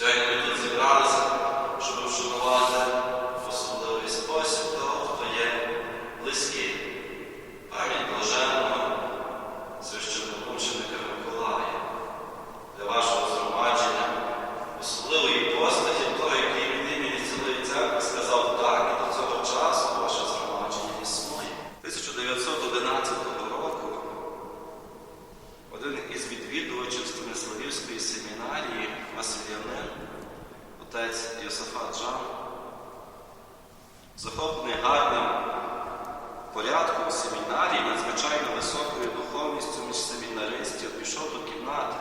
Ми тут зібралися, щоб вшанувати особливий спосіб того, хто є близький. Пам'ять блаженного священномученика Миколая. Для вашого згромадження, особливої постаті того, який від імені цілої церкви сказав так, і до цього часу ваше згромадження існує. 1911 року один із відвідувачів Станиславівської семінарії Василянин, отець Йосифат Жан, захоплений гарним порядком семінарії, надзвичайно високою духовністю між семінаристів, пішов до кімнати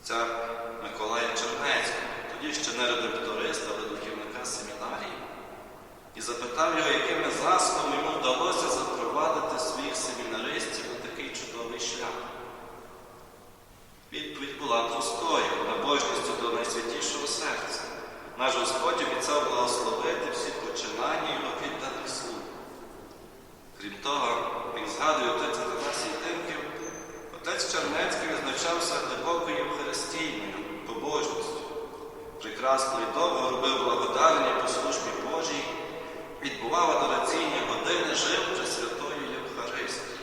отця Миколая Чернецького, тоді ще не редакториста, але духовника семінарії, і запитав його, якими засобами йому вдалося запровадити своїх семінаристів на такий чудовий шлях. Відповідь була простою, набожністю до найсвятішого серця. Наш Господь обіцяв благословити всі починання його відданих слуг. Крім того, як згадує отець Атанасій Тимків, отець Чернецький визначався глибокою Євхаристійною побожністю. Прекрасно і довго робив благодарення по службі Божій, відбував адораційні години, жив при святою Євхаристією.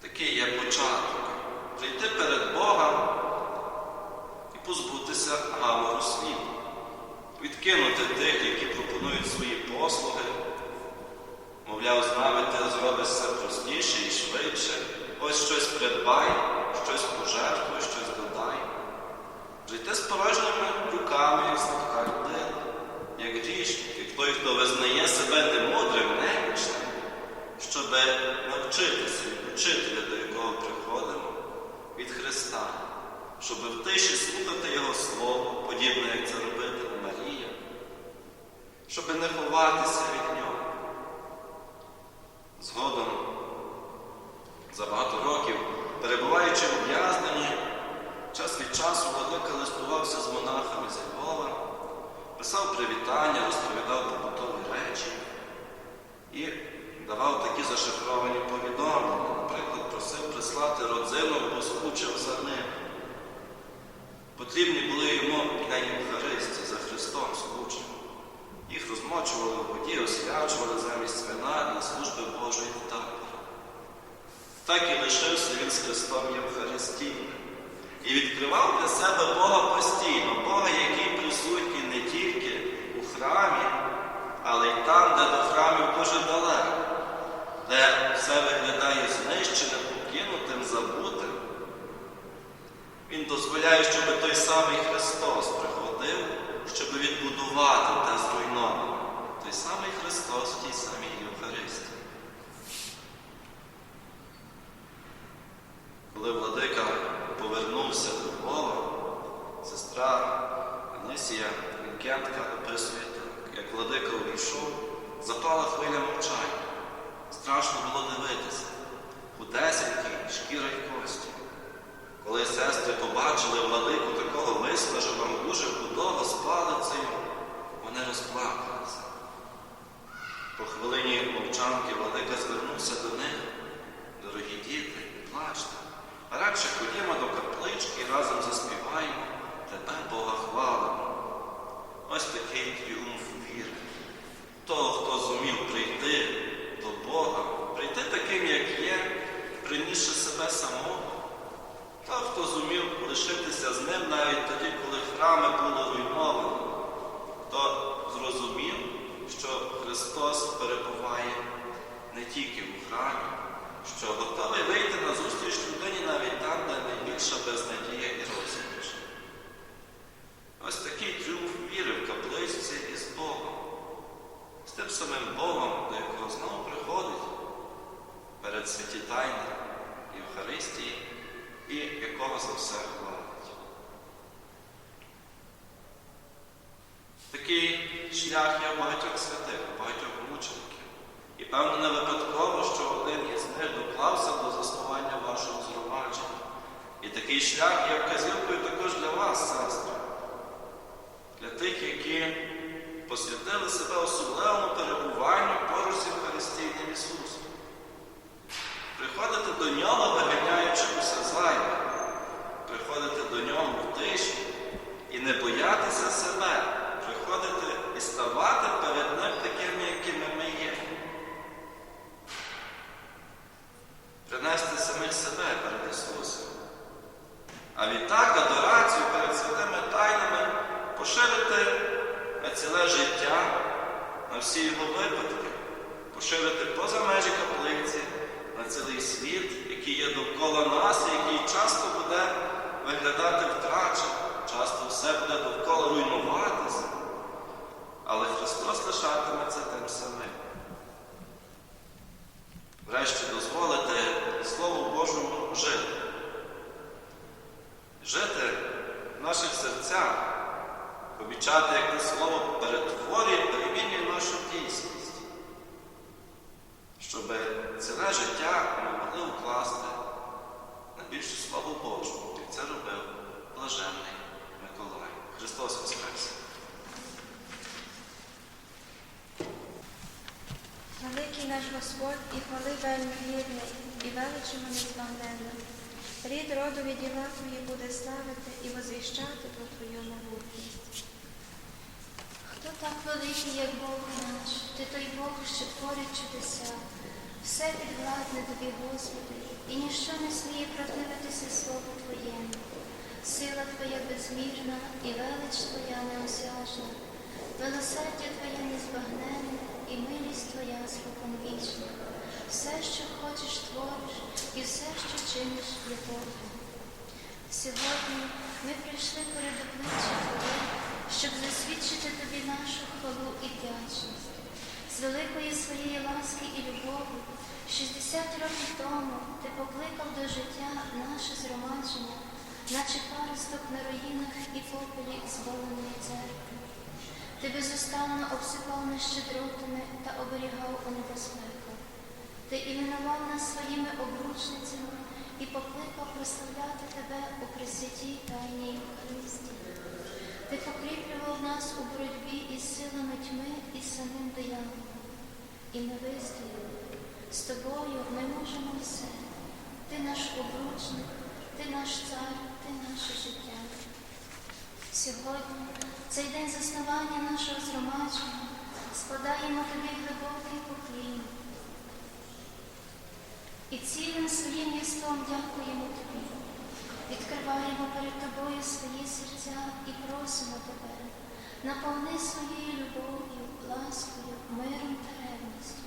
Такий є початок. Прийти перед Богом і позбутися гамору світу. Відкинути тих, які пропонують свої послуги. Мовляв, з нами ти зробиш все простіше і швидше. Ось щось придбай, щось пожертвуй, щось додай. Жити з порожніми руками, як слабка людина, як грішник, як той, хто визнає себе немудрим, немічним, щоб навчитися від учителя, до якого приходимо, від Христа, щоб в тиші слухати Його Слово, подібне, як це робитиме Марія, щоб не ховатися від Нього. Згодом, за багато років, перебуваючи в ув'язненні, час від часу Владика листувався з монахами зі Львова, писав привітання, розповідав побутові речі і давав такі зашифровані повідомлення. Наприклад, просив прислати родзину, скучив за ним. Потрібні були йому на Євхаристі за Христом скучив. Їх розмочували в воді, освячували замість вина для служби Божої в таборі. Так і лишився він з Христом Євхаристійним. І відкривав для себе Бога постійно, Бога, який присутній не тільки у храмі, але й там, де до храмів дуже далеко, де все виглядає знищеним, покинутим, забутим. Він дозволяє, щоб той самий Христос приходив, щоб відбудувати те зруйноване. Той самий Христос в тій самій Євхаристії. Коли владика повернувся до Львова, сестра Анисія Вінкентка описує так, як владика увійшов, запала хвиля мовчання. Страшно було дивитися. Худесенький, шкіра й кості. Коли сестри побачили владику такого виснаженого, дуже худого з палицею, вони розплакалися. По хвилині мовчанки владика звернувся до них. Дорогі діти, плачте. А радше ходімо до каплички разом заспіваємо тебе Бога хвалимо. Ось такий тріумф віри. Того, хто зумів прийти до Бога, прийти таким, як є, принісши себе самого. Та, хто зумів лишитися з ним навіть тоді, коли храми було руйновано, то зрозумів, що Христос перебуває не тільки в храмі, що готовий вийти на зустріч людині навіть там, де найбільша безнадія і розпач. Ось такий тріумф віри в капличці із Богом, з тим самим Богом, до якого знову приходить перед святі тайни Євхаристії і якого за все хвалить. Такий шлях є у багатьох святих, у багатьох мучеників. І певно не випадково, що один із них доклався до заснування вашого згромадження. І такий шлях є вказівкою також для вас, сестри, для тих, які посвятили себе особливому перебуванню поруч з Євхаристійним Ісусом. Приходити до нього, виганяючи усе зайве, себе перед Ісусом. А відтак адорацію перед святими тайнами поширити на ціле життя, на всі його випадки, поширити поза межі каплиці, на цілий світ, який є довкола нас, і який часто буде виглядати втраченим, часто все буде довкола руйнуватися. Але Христос лишатиметься тим самим. Врешті дозволити Слову Божому жити. Жити в наших серцях, помічати, як те слово перетворює, перемінює нашу дійсність, щоб ціле життя ми могли укласти на більшу славу Божу, як це робив блаженний Миколай. Христос Воскрес! Великий наш Господь і хвали вельми вірний, і величимо незбагненно. Рід родові діла Твої буде славити і возвіщати про Твою могутність. Хто так великий, як Бог наш, ти той Бог, що творить чудеса. Все підвладне тобі, Господи, і ніщо не сміє противитися Слову Твоєму. Сила Твоя безмірна і велич Твоя неосяжна, милосердя Твоє незбагненне і милість Твоя споконвічна. Все, що хочеш, твориш, і все, що чиниш, є Богом. Сьогодні ми прийшли перед обличчя Твоє, щоб засвідчити Тобі нашу хвалу і вдячність. З великої своєї ласки і любові 60 років тому Ти покликав до життя наше згромадження, наче паросток на руїнах і попелі зваленої церкви. Ти безустанно обсипав нас щедротами та оберігав у небезпеках. Ти іменував нас своїми обручницями і покликав прославляти тебе у Пресвятій Тайній Христі. Ти покріплював нас у боротьбі із силами тьми і самим дияволом. І ми вистояли. З тобою ми можемо все. Ти наш обручник, ти наш цар, ти наше життя. Сьогодні, цей день заснування нашого згромадження, складаємо тобі глибокий поклін. І цілим своїм єством дякуємо тобі. Відкриваємо перед тобою свої серця і просимо тебе. Наповни своєю любов'ю, ласкою, миром та ревністю.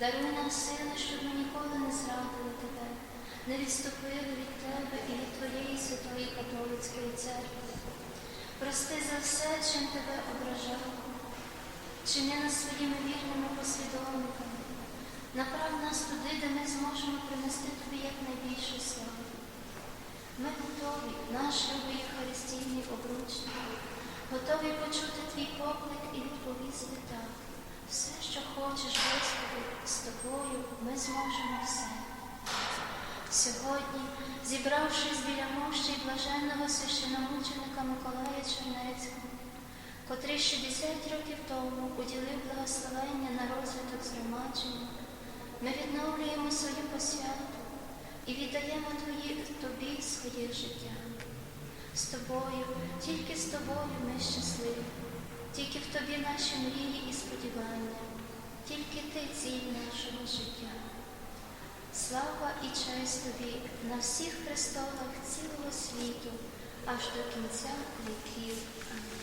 Даруй нам сили, щоб ми ніколи не зрадили тебе, не відступили від тебе і від твоєї святої католицької церкви. Прости за все, чим тебе ображали. Чини нас своїми вірними послідовниками. Направ нас туди, де ми зможемо принести тобі якнайбільшу славу. Ми готові, наш любий Євхаристійний обручник, готові почути твій поклик і відповісти так. Все, що хочеш, Господи, з тобою ми зможемо все. Сьогодні, зібравшись біля мощі блаженного священомученика Миколая Чернецького, котрий 60 років тому уділив благословення на розвиток згромадження, ми відновлюємо свою посвяту і віддаємо твої, тобі своє життя. З тобою, тільки з тобою ми щасливі, тільки в тобі наші мрії і сподівання, тільки ти ціль нашого життя. Слава і честь тобі на всіх престолах цілого світу, аж до кінця віків. Амінь.